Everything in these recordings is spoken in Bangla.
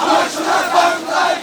আমার সোনার বাংলায়।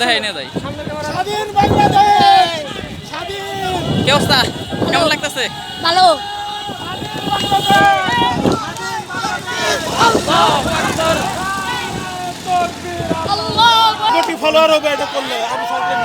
দেখাই না তাই। স্বাধীন বাংলাদেশ! স্বাধীন! কি অবস্থা? কেমন লাগতেছে? ভালো। ফলোয়ার হবে এটা করলে আমি সরকার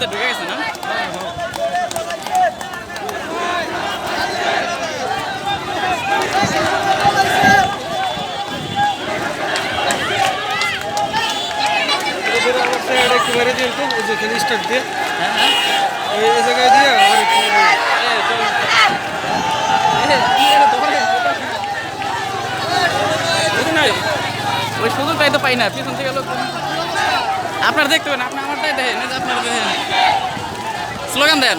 ভিতরে ঢুকে গেছে না একেবারে দিয়ে তো ওই যেখানে স্টার্ট দিয়ে এই জায়গায় দিয়ে ওই সুযোগটাই তো পাই না পিছন থেকে লোক আপনার দেখতে পারেন আপনি আমারটাই আপনার দেখেন। স্লোগান দেন।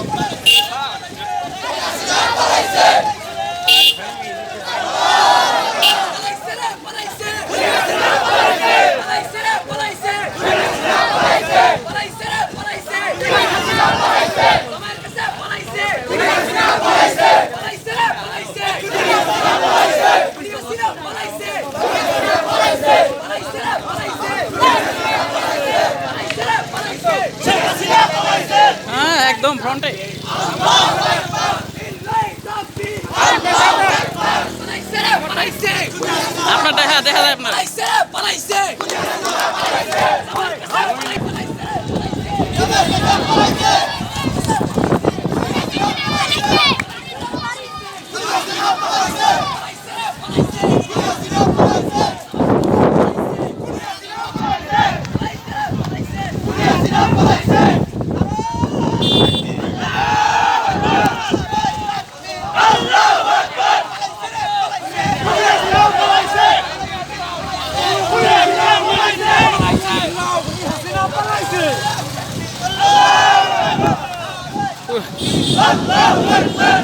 আল্লাহু আকবার।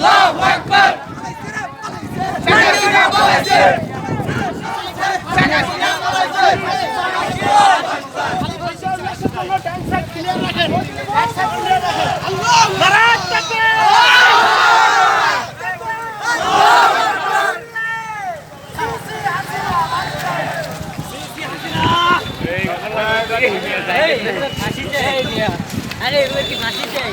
আল্লাহু আকবার শাহসিনা বলেছে শাহসিনা বলেছে Hey! আরে ওই কি মাসি চাই?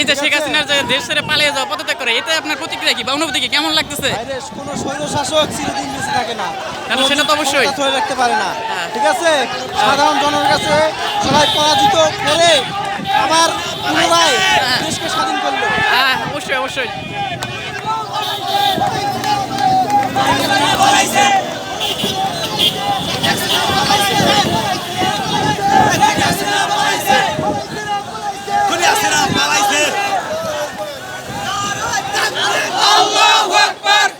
এই যে শেখ হাসিনার যে দেশ ছেড়ে পালিয়ে যাওয়া পদত্যাগ করে এটা আপনার প্রতিক্রিয়া কি বা অনুভূতি কি? কেমন লাগতেছে? কোন স্বৈর চিরদিন বেঁচে থাকে না। কারণ সেটা তো অবশ্যই। ধরে রাখতে পারে না। হ্যাঁ। ঠিক আছে? সাধারণ জনগণের কাছে সবাই পরাজিত করে আবার পুনরায় দেশকে স্বাধীন করল। হ্যাঁ অবশ্যই অবশ্যই। akbar